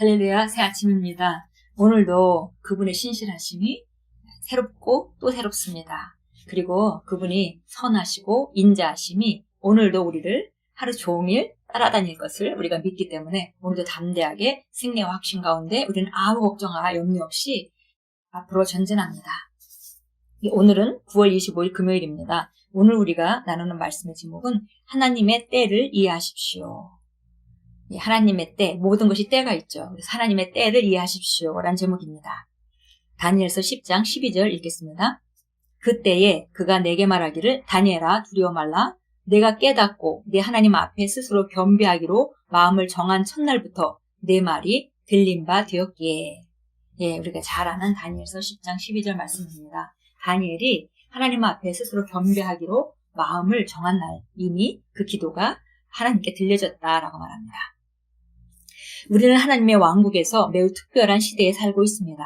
할렐루야, 새 아침입니다. 오늘도 그분의 신실하심이 새롭고 또 새롭습니다. 그리고 그분이 선하시고 인자하심이 오늘도 우리를 하루 종일 따라다닐 것을 우리가 믿기 때문에 오늘도 담대하게 승리와 확신 가운데 우리는 아무 걱정과 염려 없이 앞으로 전진합니다. 오늘은 9월 25일 금요일입니다. 오늘 우리가 나누는 말씀의 제목은 하나님의 때를 이해하십시오. 예, 하나님의 때, 모든 것이 때가 있죠. 그래서 하나님의 때를 이해하십시오. 라는 제목입니다. 다니엘서 10장 12절 읽겠습니다. 그때에 그가 내게 말하기를 다니엘아 두려워 말라 내가 깨닫고 내 하나님 앞에 스스로 겸비하기로 마음을 정한 첫날부터 내 말이 들린 바 되었기에 예, 우리가 잘 아는 다니엘서 10장 12절 말씀입니다. 다니엘이 하나님 앞에 스스로 겸비하기로 마음을 정한 날 이미 그 기도가 하나님께 들려졌다라고 말합니다. 우리는 하나님의 왕국에서 매우 특별한 시대에 살고 있습니다.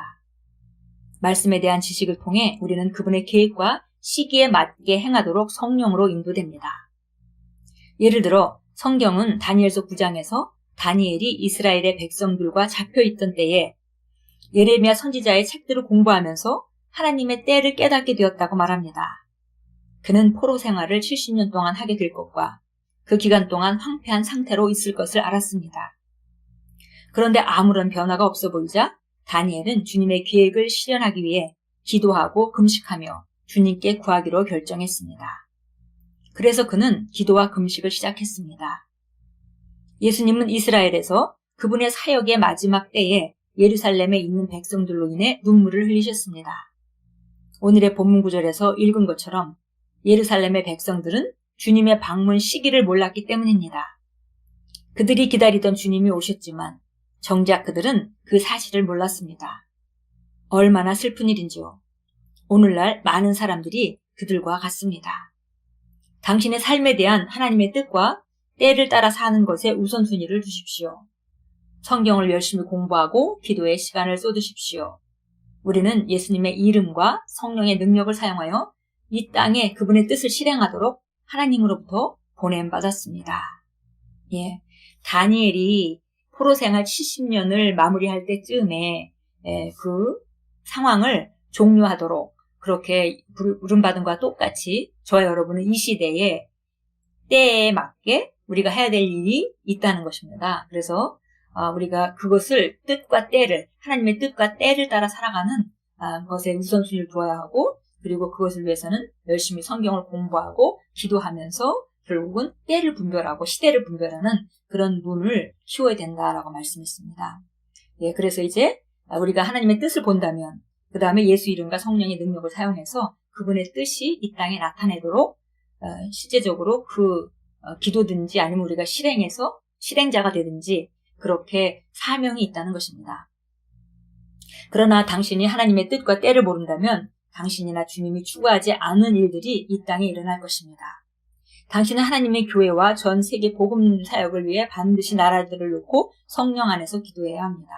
말씀에 대한 지식을 통해 우리는 그분의 계획과 시기에 맞게 행하도록 성령으로 인도됩니다. 예를 들어 성경은 다니엘서 9장에서 다니엘이 이스라엘의 백성들과 잡혀 있던 때에 예레미야 선지자의 책들을 공부하면서 하나님의 때를 깨닫게 되었다고 말합니다. 그는 포로 생활을 70년 동안 하게 될 것과 그 기간 동안 황폐한 상태로 있을 것을 알았습니다. 그런데 아무런 변화가 없어 보이자 다니엘은 주님의 계획을 실현하기 위해 기도하고 금식하며 주님께 구하기로 결정했습니다. 그래서 그는 기도와 금식을 시작했습니다. 예수님은 이스라엘에서 그분의 사역의 마지막 때에 예루살렘에 있는 백성들로 인해 눈물을 흘리셨습니다. 오늘의 본문 구절에서 읽은 것처럼 예루살렘의 백성들은 주님의 방문 시기를 몰랐기 때문입니다. 그들이 기다리던 주님이 오셨지만 정작 그들은 그 사실을 몰랐습니다. 얼마나 슬픈 일인지요. 오늘날 많은 사람들이 그들과 같습니다. 당신의 삶에 대한 하나님의 뜻과 때를 따라 사는 것에 우선순위를 두십시오. 성경을 열심히 공부하고 기도에 시간을 쏟으십시오. 우리는 예수님의 이름과 성령의 능력을 사용하여 이 땅에 그분의 뜻을 실행하도록 하나님으로부터 보냄 받았습니다. 예. 다니엘이 포로 생활 70년을 마무리할 때쯤에 예, 그 상황을 종료하도록 그렇게 부름받은 것과 똑같이 저와 여러분은 이 시대에 때에 맞게 우리가 해야 될 일이 있다는 것입니다. 그래서 아, 우리가 그것을 뜻과 때를 하나님의 뜻과 때를 따라 살아가는 아, 것에 우선순위를 두어야 하고 그리고 그것을 위해서는 열심히 성경을 공부하고 기도하면서 결국은 때를 분별하고 시대를 분별하는 그런 눈을 키워야 된다라고 말씀했습니다. 예, 그래서 이제 우리가 하나님의 뜻을 본다면 그 다음에 예수 이름과 성령의 능력을 사용해서 그분의 뜻이 이 땅에 나타내도록 어, 실제적으로 그 어, 기도든지 아니면 우리가 실행해서 실행자가 되든지 그렇게 사명이 있다는 것입니다. 그러나 당신이 하나님의 뜻과 때를 모른다면 당신이나 주님이 추구하지 않은 일들이 이 땅에 일어날 것입니다. 당신은 하나님의 교회와 전 세계 복음 사역을 위해 반드시 나라들을 놓고 성령 안에서 기도해야 합니다.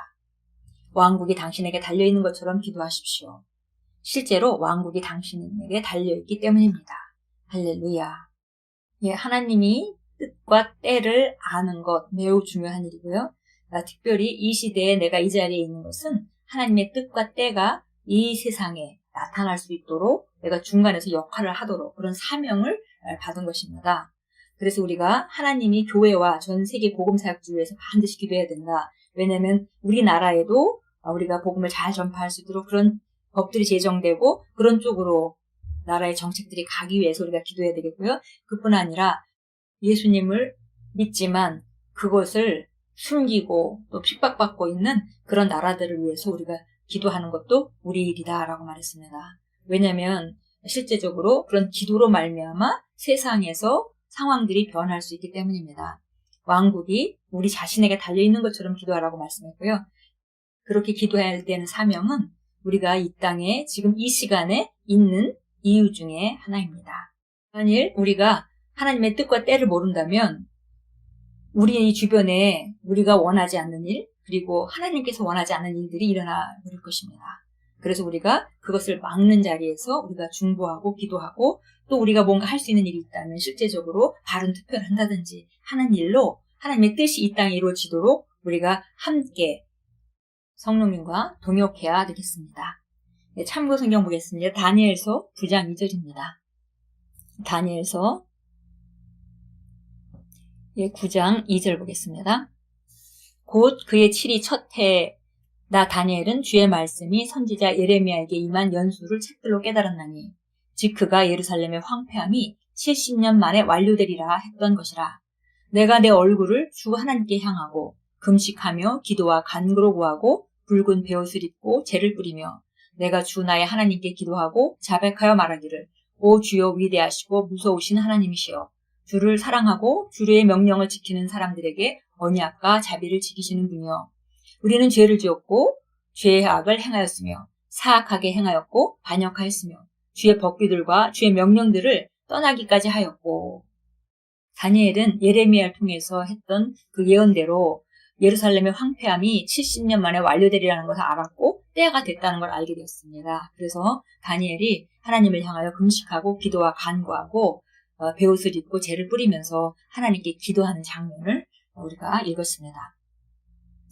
왕국이 당신에게 달려있는 것처럼 기도하십시오. 실제로 왕국이 당신에게 달려있기 때문입니다. 할렐루야. 예, 하나님이 뜻과 때를 아는 것 매우 중요한 일이고요. 아, 특별히 이 시대에 내가 이 자리에 있는 것은 하나님의 뜻과 때가 이 세상에 나타날 수 있도록 내가 중간에서 역할을 하도록 그런 사명을 받은 것입니다. 그래서 우리가 하나님이 교회와 전 세계 복음 사역주 위해서 반드시 기도해야 된다. 왜냐하면 우리나라에도 우리가 복음을 잘 전파할 수 있도록 그런 법들이 제정되고 그런 쪽으로 나라의 정책들이 가기 위해서 우리가 기도해야 되겠고요. 그뿐 아니라 예수님을 믿지만 그것을 숨기고 또 핍박받고 있는 그런 나라들을 위해서 우리가 기도하는 것도 우리 일이다라고 말했습니다. 왜냐하면 실제적으로 그런 기도로 말미암아 세상에서 상황들이 변할 수 있기 때문입니다. 왕국이 우리 자신에게 달려 있는 것처럼 기도하라고 말씀했고요. 그렇게 기도해야 되는 사명은 우리가 이 땅에 지금 이 시간에 있는 이유 중에 하나입니다. 만일 우리가 하나님의 뜻과 때를 모른다면 우리 주변에 우리가 원하지 않는 일, 그리고 하나님께서 원하지 않는 일들이 일어나 버릴 것입니다. 그래서 우리가 그것을 막는 자리에서 우리가 중보하고 기도하고 또 우리가 뭔가 할 수 있는 일이 있다면 실제적으로 바른 투표를 한다든지 하는 일로 하나님의 뜻이 이 땅에 이루어지도록 우리가 함께 성령님과 동역해야 되겠습니다. 네, 참고 성경 보겠습니다. 다니엘서 9장 2절입니다. 다니엘서 예, 9장 2절 보겠습니다. 곧 그의 7이 첫 해 나 다니엘은 주의 말씀이 선지자 예레미야에게 임한 연수를 책들로 깨달았나니 즉 그가 예루살렘의 황폐함이 70년 만에 완료되리라 했던 것이라. 내가 내 얼굴을 주 하나님께 향하고 금식하며 기도와 간구로 구하고 붉은 베옷을 입고 재를 뿌리며 내가 주 나의 하나님께 기도하고 자백하여 말하기를 오 주여 위대하시고 무서우신 하나님이시여 주를 사랑하고 주의 명령을 지키는 사람들에게 언약과 자비를 지키시는 분이여 우리는 죄를 지었고 죄의 악을 행하였으며 사악하게 행하였고 반역하였으며 주의 법규들과 주의 명령들을 떠나기까지 하였고 다니엘은 예레미야를 통해서 했던 그 예언대로 예루살렘의 황폐함이 70년 만에 완료되리라는 것을 알았고 때가 됐다는 걸 알게 되었습니다. 그래서 다니엘이 하나님을 향하여 금식하고 기도와 간구하고 어, 베옷을 입고 재를 뿌리면서 하나님께 기도하는 장면을 우리가 읽었습니다.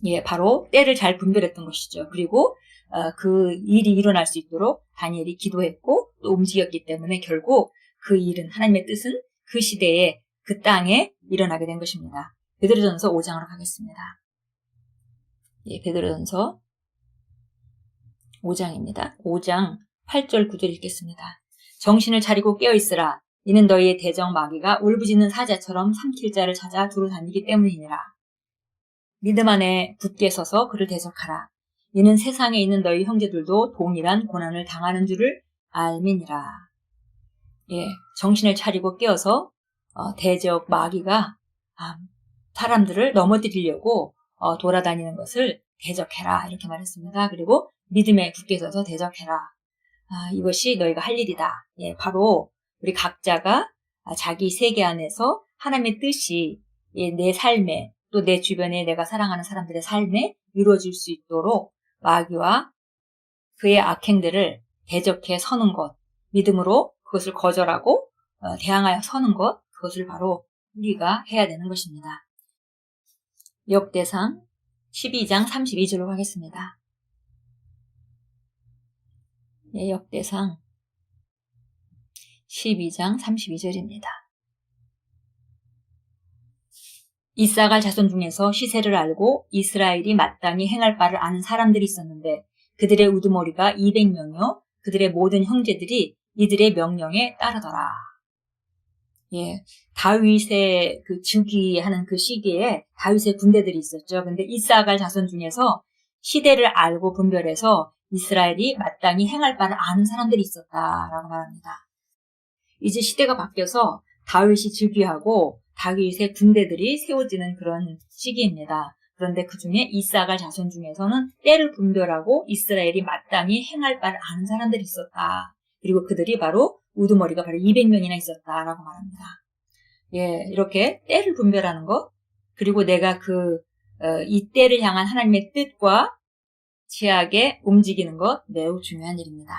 예, 바로 때를 잘 분별했던 것이죠. 그리고 어, 그 일이 일어날 수 있도록 다니엘이 기도했고 또 움직였기 때문에 결국 그 일은 하나님의 뜻은 그 시대에 그 땅에 일어나게 된 것입니다. 베드로전서 5장으로 가겠습니다. 예, 베드로전서 5장입니다. 5장 8절 9절 읽겠습니다. 정신을 차리고 깨어 있으라. 이는 너희의 대적 마귀가 울부짖는 사자처럼 삼킬 자를 찾아 두루 다니기 때문이니라. 믿음 안에 굳게 서서 그를 대적하라. 이는 세상에 있는 너희 형제들도 동일한 고난을 당하는 줄을 알미니라. 예, 정신을 차리고 깨어서 어, 대적 마귀가 아, 사람들을 넘어뜨리려고 어, 돌아다니는 것을 대적해라 이렇게 말했습니다. 그리고 믿음에 굳게 서서 대적해라. 아, 이것이 너희가 할 일이다. 예, 바로 우리 각자가 자기 세계 안에서 하나님의 뜻이 예, 내 삶에 또 내 주변에 내가 사랑하는 사람들의 삶에 이루어질 수 있도록 마귀와 그의 악행들을 대적해 서는 것, 믿음으로 그것을 거절하고 어, 대항하여 서는 것, 그것을 바로 우리가 해야 되는 것입니다. 역대상 12장 32절로 가겠습니다. 예, 역대상 12장 32절입니다. 이사갈 자손 중에서 시세를 알고 이스라엘이 마땅히 행할 바를 아는 사람들이 있었는데 그들의 우두머리가 200명이요 그들의 모든 형제들이 이들의 명령에 따르더라. 예, 다윗의 그 즉위하는 그 시기에 다윗의 군대들이 있었죠. 근데 이사갈 자손 중에서 시대를 알고 분별해서 이스라엘이 마땅히 행할 바를 아는 사람들이 있었다라고 말합니다. 이제 시대가 바뀌어서 다윗이 즉위하고 다윗의 군대들이 세워지는 그런 시기입니다. 그런데 그 중에 이사갈 자손 중에서는 때를 분별하고 이스라엘이 마땅히 행할 바를 아는 사람들이 있었다. 그리고 그들이 바로 우두머리가 바로 200명이나 있었다라고 말합니다. 예, 이렇게 때를 분별하는 것, 그리고 내가 그, 어, 이 때를 향한 하나님의 뜻과 지하게 움직이는 것 매우 중요한 일입니다.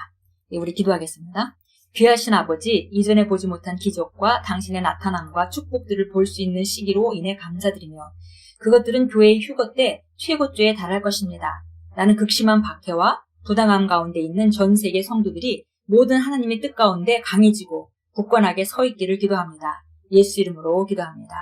예, 우리 기도하겠습니다. 귀하신 아버지, 이전에 보지 못한 기적과 당신의 나타남과 축복들을 볼 수 있는 시기로 인해 감사드리며 그것들은 교회의 휴거 때 최고조에 달할 것입니다. 나는 극심한 박해와 부당함 가운데 있는 전 세계 성도들이 모든 하나님의 뜻 가운데 강해지고 굳건하게 서 있기를 기도합니다. 예수 이름으로 기도합니다.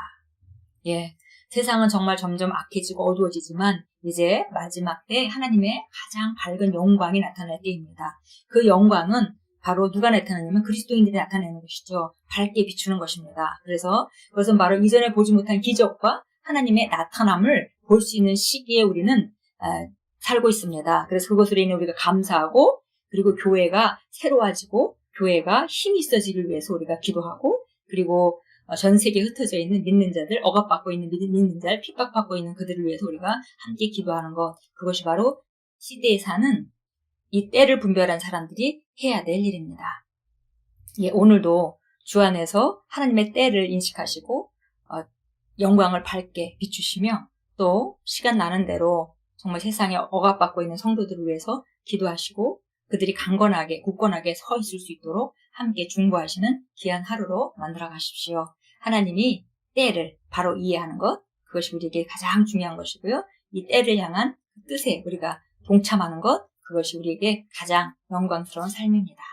예. 세상은 정말 점점 악해지고 어두워지지만 이제 마지막 때 하나님의 가장 밝은 영광이 나타날 때입니다. 그 영광은 바로 누가 나타나냐면 그리스도인들이 나타내는 것이죠. 밝게 비추는 것입니다. 그래서 그것은 바로 이전에 보지 못한 기적과 하나님의 나타남을 볼 수 있는 시기에 우리는 살고 있습니다. 그래서 그것으로 인해 우리가 감사하고 그리고 교회가 새로워지고 교회가 힘이 있어지기 위해서 우리가 기도하고 그리고 어, 전 세계에 흩어져 있는 믿는 자들, 억압받고 있는 믿는 자들, 핍박받고 있는 그들을 위해서 우리가 함께 기도하는 것 그것이 바로 시대에 사는 이 때를 분별한 사람들이 해야 될 일입니다. 예, 오늘도 주 안에서 하나님의 때를 인식하시고 어, 영광을 밝게 비추시며 또 시간 나는 대로 정말 세상에 억압받고 있는 성도들을 위해서 기도하시고 그들이 강건하게 굳건하게 서 있을 수 있도록 함께 중보하시는 귀한 하루로 만들어 가십시오. 하나님이 때를 바로 이해하는 것 그것이 우리에게 가장 중요한 것이고요. 이 때를 향한 뜻에 우리가 동참하는 것, 그것이 우리에게 가장 영광스러운 삶입니다.